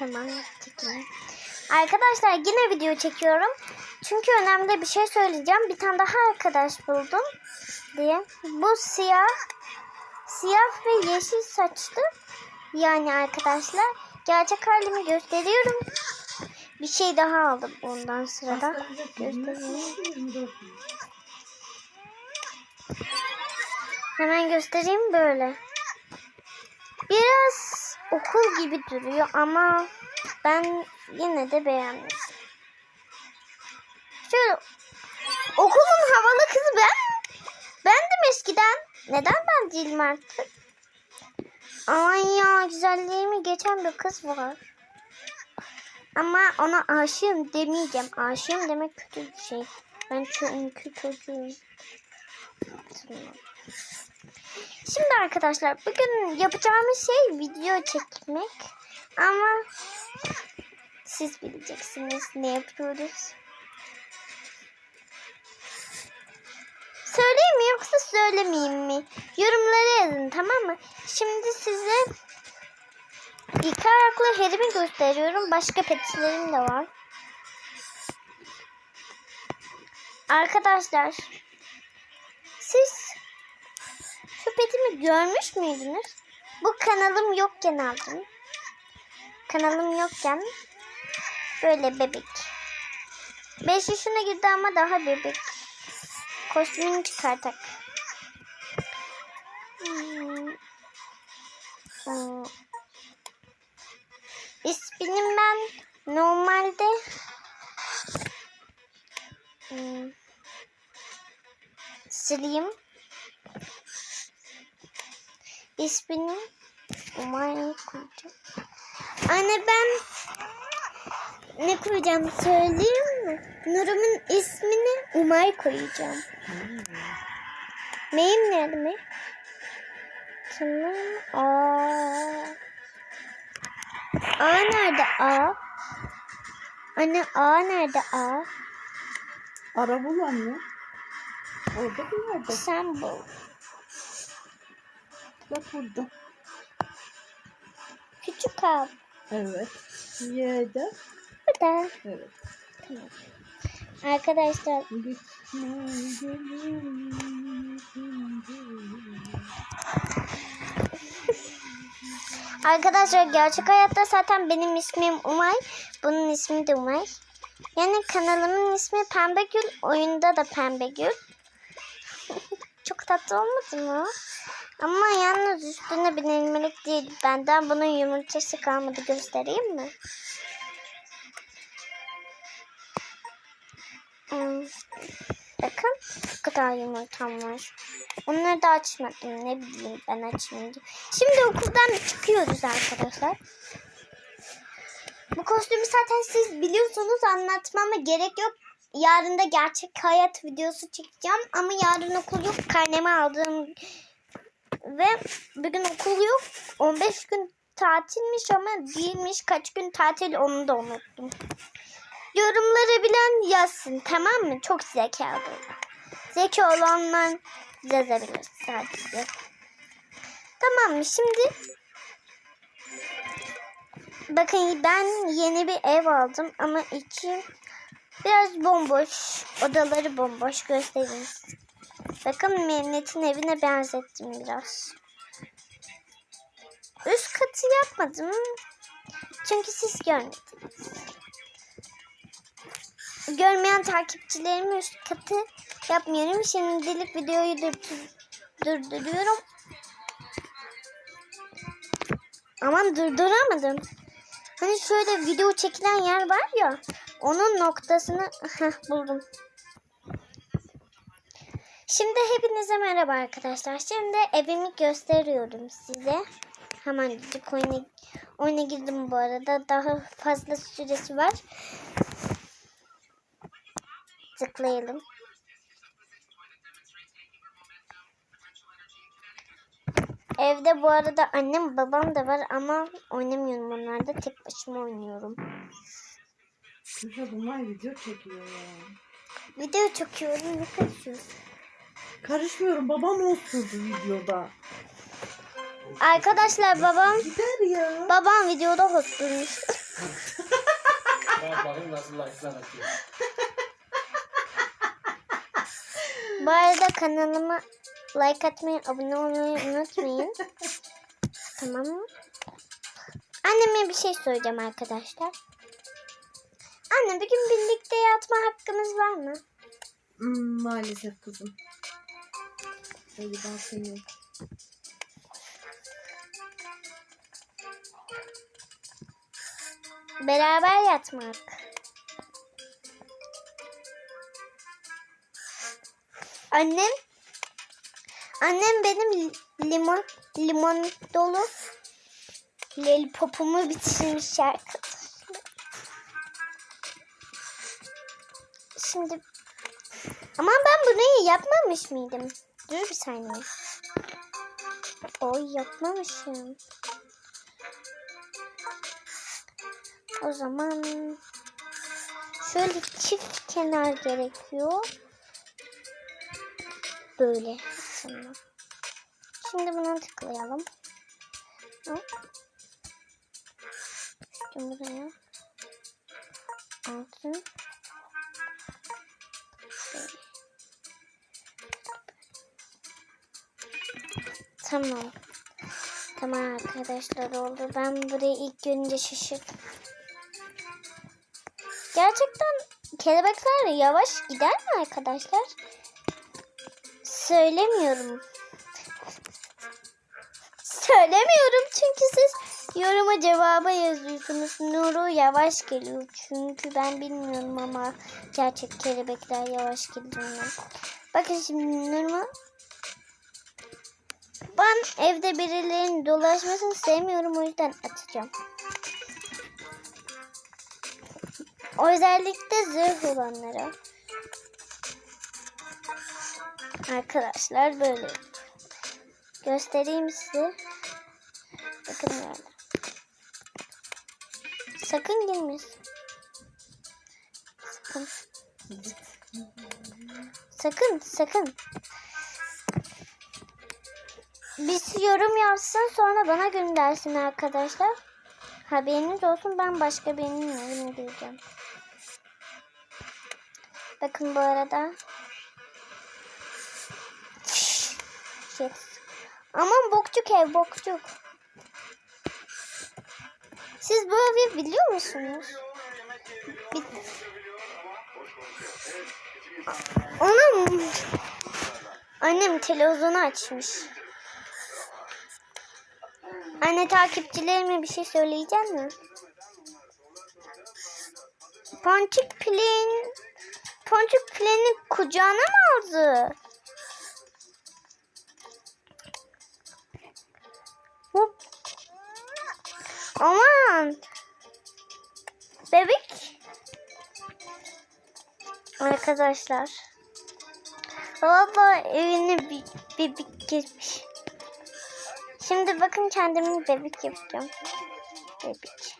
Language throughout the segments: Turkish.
Tamam çekeyim. Arkadaşlar yine video çekiyorum. Çünkü önemli bir şey söyleyeceğim. Bir tane daha arkadaş buldum diye. Bu siyah siyah ve yeşil saçlı. Yani arkadaşlar gerçek halimi gösteriyorum. Bir şey daha aldım ondan sırada. Göstereyim. Hemen göstereyim böyle. Biraz okul gibi duruyor ama ben yine de beğendim. Şöyle okulun havalı kızı ben. Bendim eskiden. Neden ben değilim artık? Aman ya güzelliğimi geçen bir kız var. Ama ona aşığım demeyeceğim. Aşığım demek kötü bir şey. Ben çünkü çocuğum. Tamam. Şimdi arkadaşlar bugün yapacağımız şey video çekmek. Ama siz bileceksiniz ne yapıyoruz. Söyleyeyim mi yoksa söylemeyeyim mi? Yorumlara yazın tamam mı? Şimdi size iki ayaklı herimi gösteriyorum. Başka petlerim de var. Arkadaşlar siz şu petimi görmüş müydünüz? Bu kanalım yokken aldım. Kanalım yokken böyle bebek. 5 yaşına girdi ama daha bebek. Kostümünü çıkartak. Hmm. Ben normalde hmm. sileyim. İsmini Umar'ı koyacağım. Anne ben ne koyacağım söyleyeyim mi? Nurum'un ismini Umay koyacağım. Neyim nerede mi? Tamam. Aa. A nerede A? Anne A nerede A? Ara bul anne. Orada bir yerde. Sen bul. Bak burada. Küçük A. Evet. Y'de. Burada. Evet. Tamam. Arkadaşlar. Arkadaşlar gerçek hayatta zaten benim ismim Umay. Bunun ismi de Umay. Yani kanalımın ismi Pembe Gül. Oyunda da Pembe Gül. Çok tatlı olmadı mı? Ama yalnız üstüne binilmelik değil. Benden bunun yumurtası kalmadı. Göstereyim mi? Hmm. Bakın bu kadar yumurtam var. Onları da açmadım. Ne bileyim ben açmayayım diye. Şimdi okuldan çıkıyoruz arkadaşlar. Bu kostümü zaten siz biliyorsunuz anlatmama gerek yok. Yarın da gerçek hayat videosu çekeceğim. Ama yarın okul yok. Karnemi aldım. Ve bugün okul yok. 15 gün tatilmiş ama değilmiş. Kaç gün tatil onu da unuttum. Yorumları bilen yazsın tamam mı? Çok zekalı. Zeki olanlar yazabilir sadece. Tamam mı? Şimdi bakın ben yeni bir ev aldım ama içi biraz bomboş. Odaları bomboş göstereyim. Bakın Mehmet'in evine benzettim biraz. Üst katı yapmadım. Çünkü siz görmediniz. Görmeyen takipçilerime üst katı yapmıyorum. Şimdilik videoyu durdur- durduruyorum. Aman durduramadım. Hani şöyle video çekilen yer var ya. Onun noktasını buldum. Şimdi hepinize merhaba arkadaşlar. Şimdi evimi gösteriyorum size. Hemen gidip oyuna, oyuna girdim bu arada. Daha fazla süresi var. Tıklayalım. Evde bu arada annem babam da var ama oynamıyorum onlarda. Tek başıma oynuyorum. Bunlar video çekiyor ya. Video çekiyorum. Ne kaçıyorsun? Karışmıyorum. Babam olsun bu videoda. Arkadaşlar babam Gider ya. babam videoda hostuymuş. Bak bakayım nasıl like'lar atıyor. Bu arada kanalıma like atmayı, abone olmayı unutmayın. tamam mı? Anneme bir şey söyleyeceğim arkadaşlar. Anne bir gün birlikte yatma hakkımız var mı? Hmm, maalesef kızım. Hakkın yok. Beraber yatmak. Annem Annem benim li- limon limon dolu lollipopumu bitirmiş arkadaşlar. Şimdi ama ben bunu yapmamış mıydım? Dur bir saniye. Oy yapmamışım. O zaman şöyle çift kenar gerekiyor. Böyle. Tamam. Şimdi buna tıklayalım. Hop. Şimdi buraya. Altın. Tamam. Tamam arkadaşlar oldu. Ben burayı ilk görünce şaşırdım. Gerçekten kelebekler yavaş gider mi arkadaşlar? Söylemiyorum. Söylemiyorum çünkü siz yoruma cevaba yazıyorsunuz. Nuru yavaş geliyor. Çünkü ben bilmiyorum ama gerçek kelebekler yavaş geliyor. Bakın şimdi Nurma ben evde birilerinin dolaşmasını sevmiyorum o yüzden atacağım. Özellikle zırh olanlara. Arkadaşlar böyle. Göstereyim size. Bakın böyle. Sakın girmesin. Sakın. Sakın, sakın. Biz yorum yapsın sonra bana göndersin arkadaşlar. Haberiniz olsun ben başka birinin yorumunu duyacağım. Bakın bu arada. Shit. Aman bokçuk ev bokçuk. Siz bu evi biliyor musunuz? Bil- Anam. Annem televizyonu açmış. Anne takipçilerime bir şey söyleyecek mi? Ponçik Pilin Ponçik Pilin'i kucağına mı aldı? Hop. Aman. Bebek. Arkadaşlar. Valla evine bir bebek girmiş. Şimdi bakın kendimi bebek yapacağım. Bebek.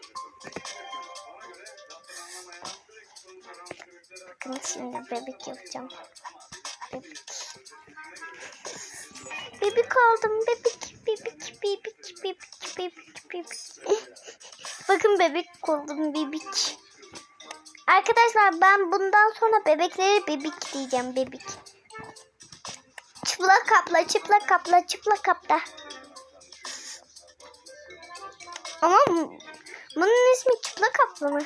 Bakın şimdi bebek yapacağım. Bebek. Bebek aldım. Bebek, bebek, bebek, bebek, bebek, bebek. bakın bebek oldum bebek. Arkadaşlar ben bundan sonra bebekleri bebek diyeceğim bebek. Çıplak kapla, çıplak kapla, çıplak kapla. Ama bu- bunun ismi çıplak kapla mı?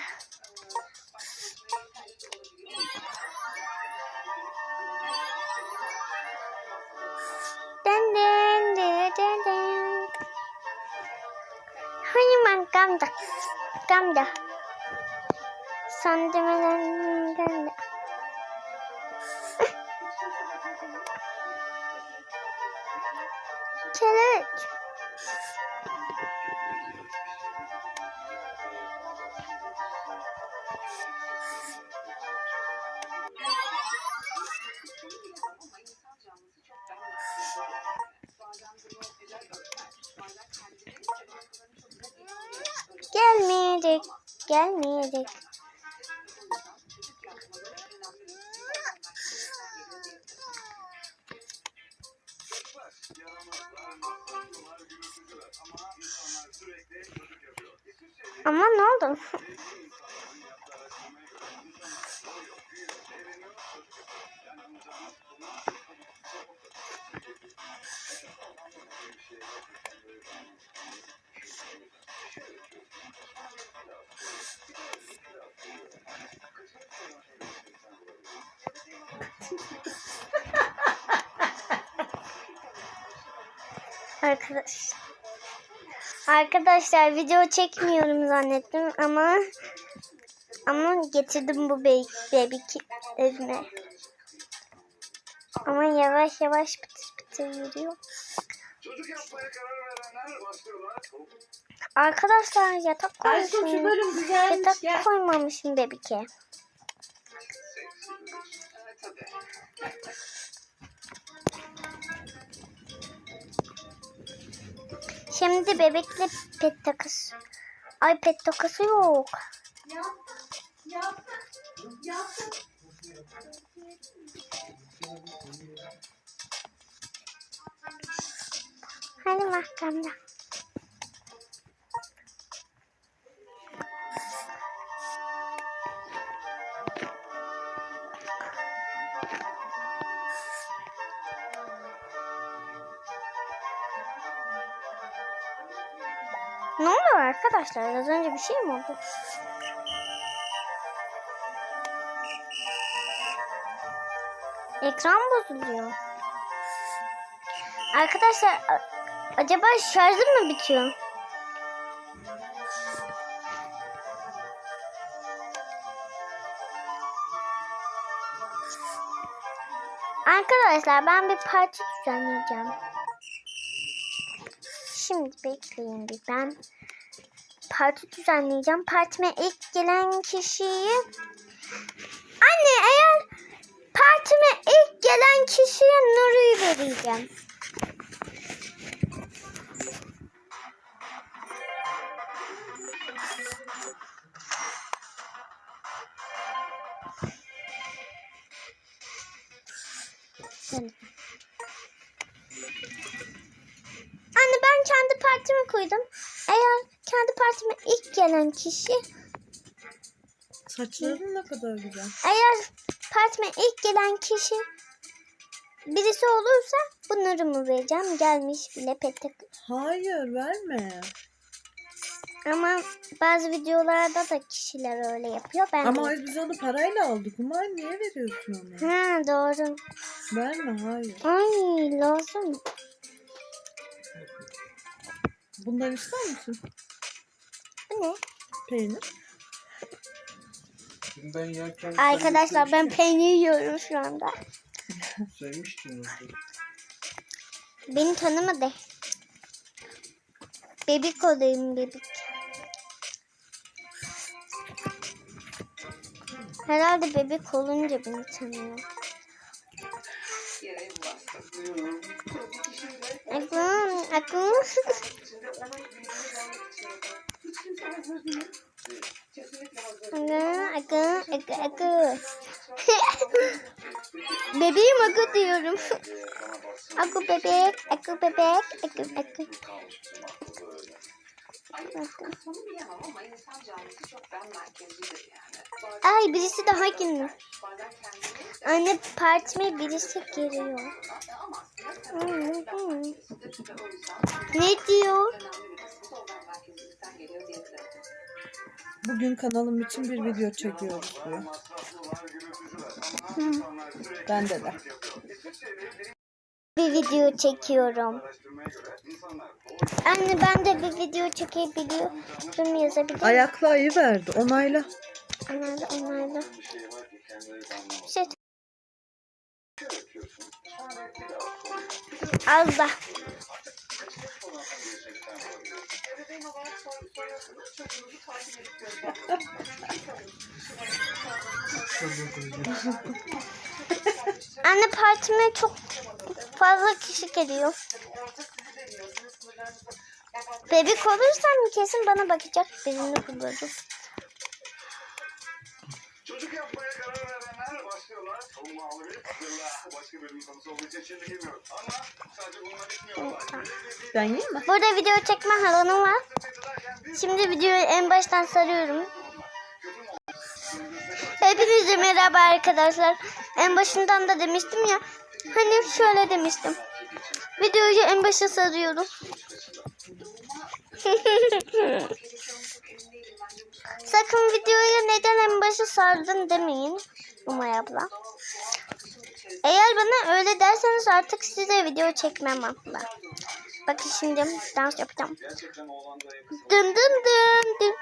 Den den den den den. Hayman gamda. Gamda. Sandımelen gamda. Gelmeyecek, gelmeyecek. Arkadaş. Arkadaşlar video çekmiyorum zannettim ama ama getirdim bu bebek evime. Ama yavaş yavaş pıtır pıtır yürüyor. Arkadaşlar yatak koymuşum. Yatak koymamışım bebeke. Şimdi bebekle pet takısı. Ay pet takısı yok. Hadi mahkemde. Şey mi oldu? Ekran bozuluyor. Arkadaşlar acaba şarjım mı bitiyor? Arkadaşlar ben bir parti düzenleyeceğim. Şimdi bekleyin bir ben parti düzenleyeceğim. Partime ilk gelen kişiyi Anne eğer partime ilk gelen kişiye Nuru'yu vereceğim. Anne ben kendi partimi koydum. Partime ilk gelen kişi Saçların ne kadar güzel. eğer partime ilk gelen kişi birisi olursa bunları vereceğim. Gelmiş bile petek. Hayır verme. Ama bazı videolarda da kişiler öyle yapıyor. Ben Ama de... biz onu parayla aldık. Umar niye veriyorsun onu? Ha doğru. Verme hayır. Ay lazım. Bundan ister misin? Bu? Peynir. Dün ben yerken Arkadaşlar ben peynir yiyorum şu anda. sevmiştin onu. Beni tanımadı. Bebek olayım bebek. Herhalde bebek olunca beni tanıyor. Yere bastırıyorum. Akın, akın, akın, akın. Bebeğim akı diyorum. Akı bebek, akı bebek, akı, akı. Ay birisi daha girmiş. Anne partime birisi giriyor. Ne diyor? Ben. Bugün kanalım için bir video çekiyoruz diyor. Bende de. Bir video çekiyorum. Anne ben de bir video çekebiliyorum yazabilir. Ayaklı ayı verdi. Onayla. Onlarla onlarla. Şey. Da. Anne partime çok fazla kişi geliyor. Bebek olursam kesin bana bakacak birini bulurum. Çocuk yapmaya karar Hazır başlıyorlar. Savunma alanı bir hazırla. Başka bölümün konusu olduğu için şimdi girmiyorum. Ama sadece bununla bitmiyorlar. Ben yiyeyim mi? Burada video çekme alanım var. Şimdi videoyu en baştan sarıyorum. Hepinize merhaba arkadaşlar. En başından da demiştim ya. Hani şöyle demiştim. Videoyu en başa sarıyorum. Sakın videoyu neden en başa sardın demeyin. Umay abla. Eğer bana öyle derseniz artık size video çekmem abla. Bakın şimdi dans yapacağım. Dın dın dın dın.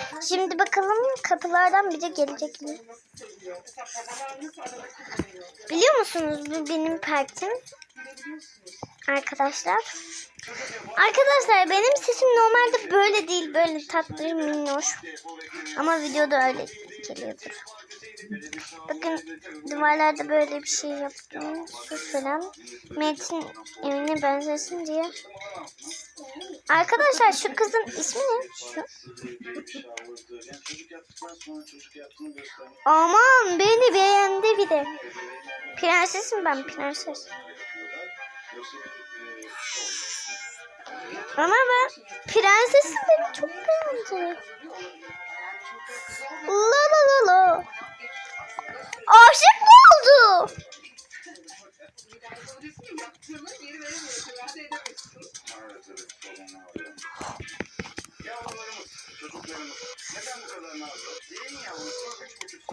Her çocuk mutlu musunuz? Küçük saçın altına gezen bir de bir var. Her sınıfta 19-20 çocuk olmuyor aslında. Her sınıfta 19-20 aile oluyor. Şimdi bakalım kapılardan biri gelecek mi? Biliyor musunuz bu benim partim arkadaşlar. Arkadaşlar benim sesim normalde böyle değil böyle tatlı minnoş. Ama videoda öyle geliyordur. Bakın duvarlarda böyle bir şey yaptım. Sus falan. Metin evine benzesin diye. Arkadaşlar şu kızın ismi ne? Şu. Aman beni beğendi bir de. Prensesim ben prenses. Ama ben prensesim beni çok beğendi. La la la la. Aşık mı oldu?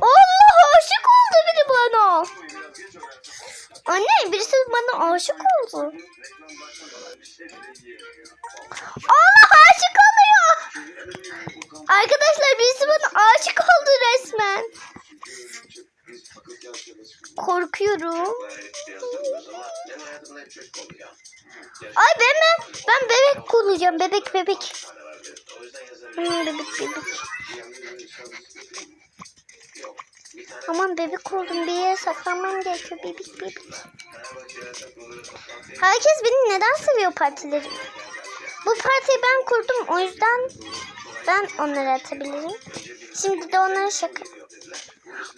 Allah aşık oldu biri bana. Anne birisi bana aşık oldu. Bebek bebek. Hmm, bebek bebek. Aman bebek oldum bir yere saklanmam gerekiyor bebek bebek. Herkes beni neden seviyor partileri? Bu partiyi ben kurdum o yüzden ben onları atabilirim. Şimdi de onlara şaka.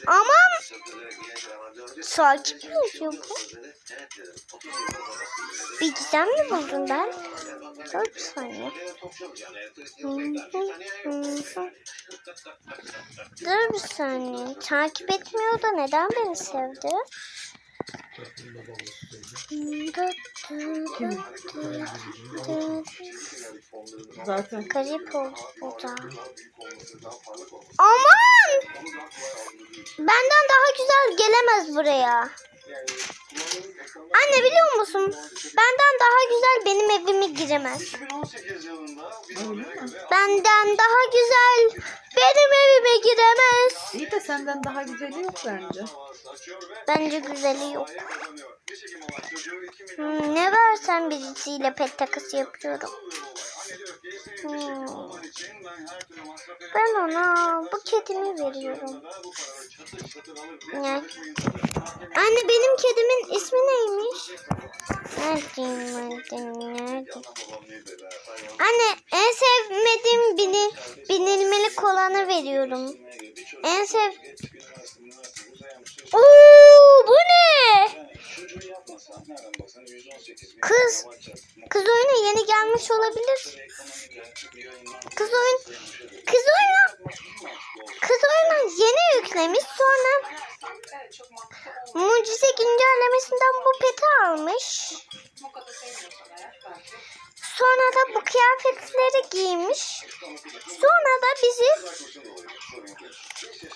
Aman sakin mi yazıyor bu? Bir gizem mi buldum ben? Dur bir saniye. Dur bir saniye. Takip etmiyor da neden beni sevdi? Zaten. Garip oldu da. Aman! Benden daha güzel gelemez buraya. Anne biliyor musun? Benden daha güzel benim evime giremez. 2018 yılında videolara göre Benden daha güzel benim evime giremez. İyi de senden daha güzeli yok bence. Bence güzeli yok. sahaya kazanıyor. Bir çekim olan çocuğu 2 milyon Hmm, ne versem birisiyle pet takası yapıyorum. Anne için ben ona bu kedimi veriyorum. Ne? Anne benim kedimin ismi neymiş? Nerede, nerede, nerede? Anne en sevmediğim bini, binilmelik olanı veriyorum. En sev... Oo bu ne? Çocuğu yapmasan nereden baksan 118 bin Kız. Kız oyuna yeni gelmiş olabilir. Kız oyun... Kız oyuna... Kız oyuna yeni yüklemiş sonra mucize güncellemesinden bu peti almış. Sonra da bu kıyafetleri giymiş. Sonra da bizi...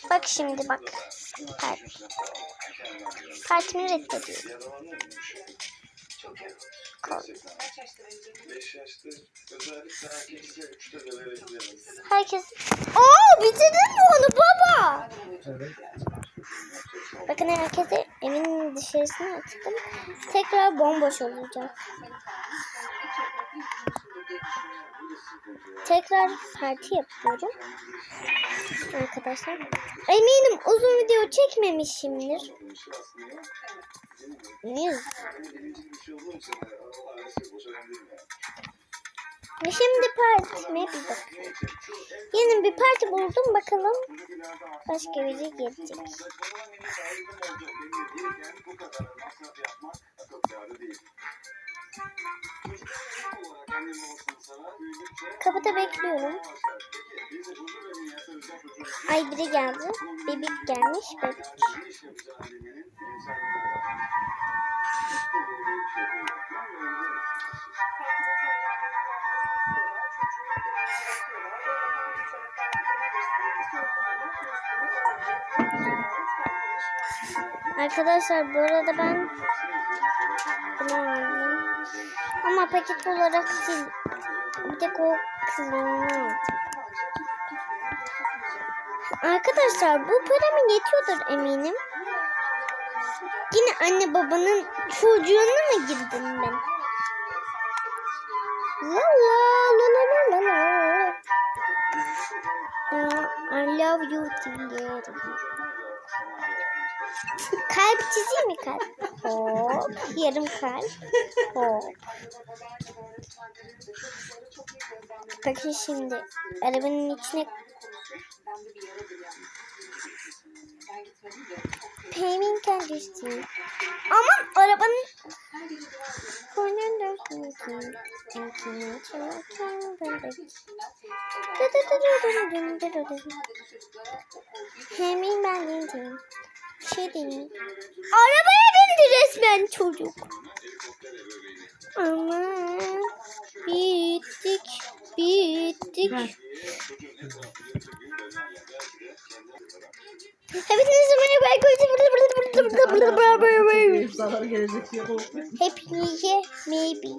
Bak şimdi bak. De verebilirim. Herkes... Oo bitirdin mi onu baba? Bakın herkese evin dışarısına attım. Tekrar bomboş olacak. Tekrar parti yapıyorum. Arkadaşlar. Eminim uzun video çekmemişimdir. Ve şimdi partime bir. Yeni bir parti buldum bakalım. Başka biri gelecek. Kapıda bekliyorum. Ay biri geldi. Bebek gelmiş. Bebek. Arkadaşlar bu arada ben Ama paket olarak değil. Bir tek o aldım. Arkadaşlar bu paramı yetiyordur eminim. Yine anne babanın çocuğuna mı girdim ben? La la la la la la la. I love you diyelim. Kalp çizeyim mi kalp? Hop. Yarım kalp. Hop. Bakın şimdi arabanın içine Peyminken düştü. Aman arabanın Koynun dörsün. Enkini çalarken bebek. Hemin ben. Şey. Arabaya resmen çocuk. Aman. Bittik. Bittik. Ver. Hepinize merhaba gelecek diye korkmuyorum. Hepinize merhaba.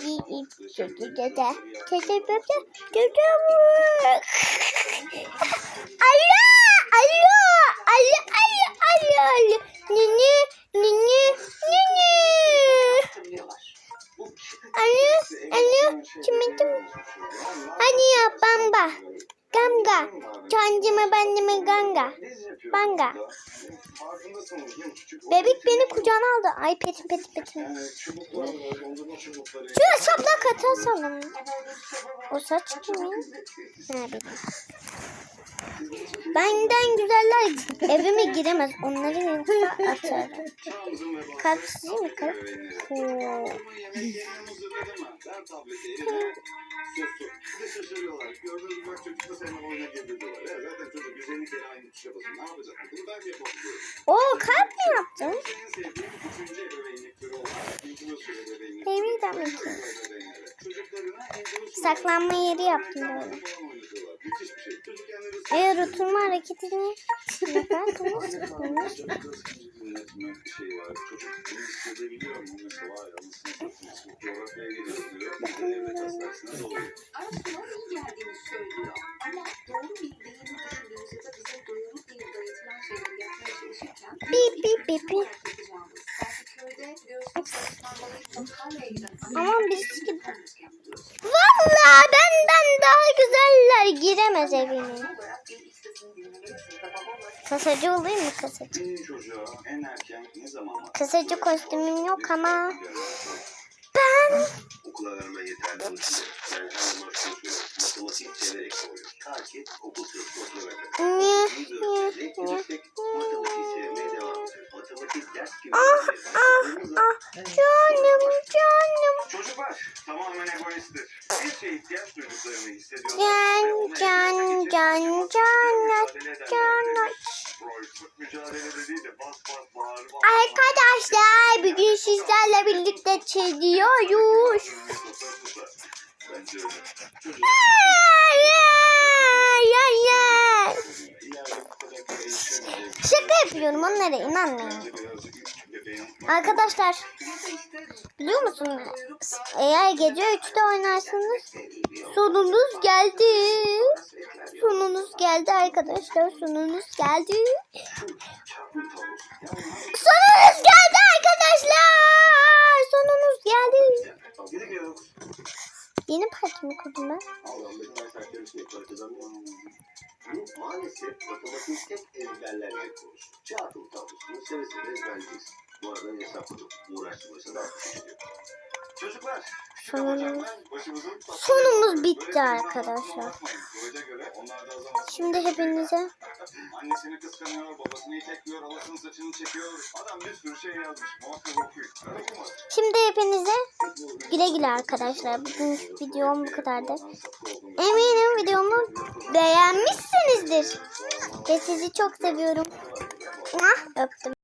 Alo, alo, alo, alo, alo, alo. Nene, nene, nene. Alo, alo, kimin kim? Hani ya bamba, ganga, cancıma bendime ganga, banga. Bebek beni kucağına aldı. Ay petim petim petim. Şu hesapla katarsanım. O saç kimin? Ha benim. Benden güzeller evime giremez. Onları yoksa atarım. Kalp çizeyim mi kalp? Oo kalp mi yaptın? Evimden mi? Saklanma yeri yaptım böyle. Eğer oturma hareketini yaparsanız Araştırma iyi geldiğini söylüyor. Ama doğru bildiğini düşündüğümüz ya da bize doğru diye dayatılan şeyleri yapmaya çalışırken Bip bip bip bip. Ama biz. Valla benden daha güzeller giremez evime. Kasacı olayım mı kasacı? Kasacı kostümüm yok ama ben okula vermen yeterli. Ben ah ah ah canım canım Çocuklar tamamen egoisttir. Bir şeye ihtiyaç duyduklarını hissediyorlar. Can, can, can, can, can. Arkadaşlar bugün sizlerle birlikte çiziyoruz. Bence öyle. Yetişemeyecek. Şaka yapıyorum onlara inanmayın. Arkadaşlar biliyor musunuz? Eğer gece 3'te oynarsanız sonunuz geldi. Sonunuz geldi arkadaşlar. Sonunuz geldi. Bitti arkadaşlar. Şimdi hepinize Annesini kıskanıyor, babasını itekliyor, halasının saçını çekiyor. Adam bir sürü şey yazmış. Muhakkak okuyun. Şimdi hepinize güle güle arkadaşlar. Bugünkü videom bu kadardı. Eminim videomu beğenmişsinizdir. Ve sizi çok seviyorum. Muah, Öptüm.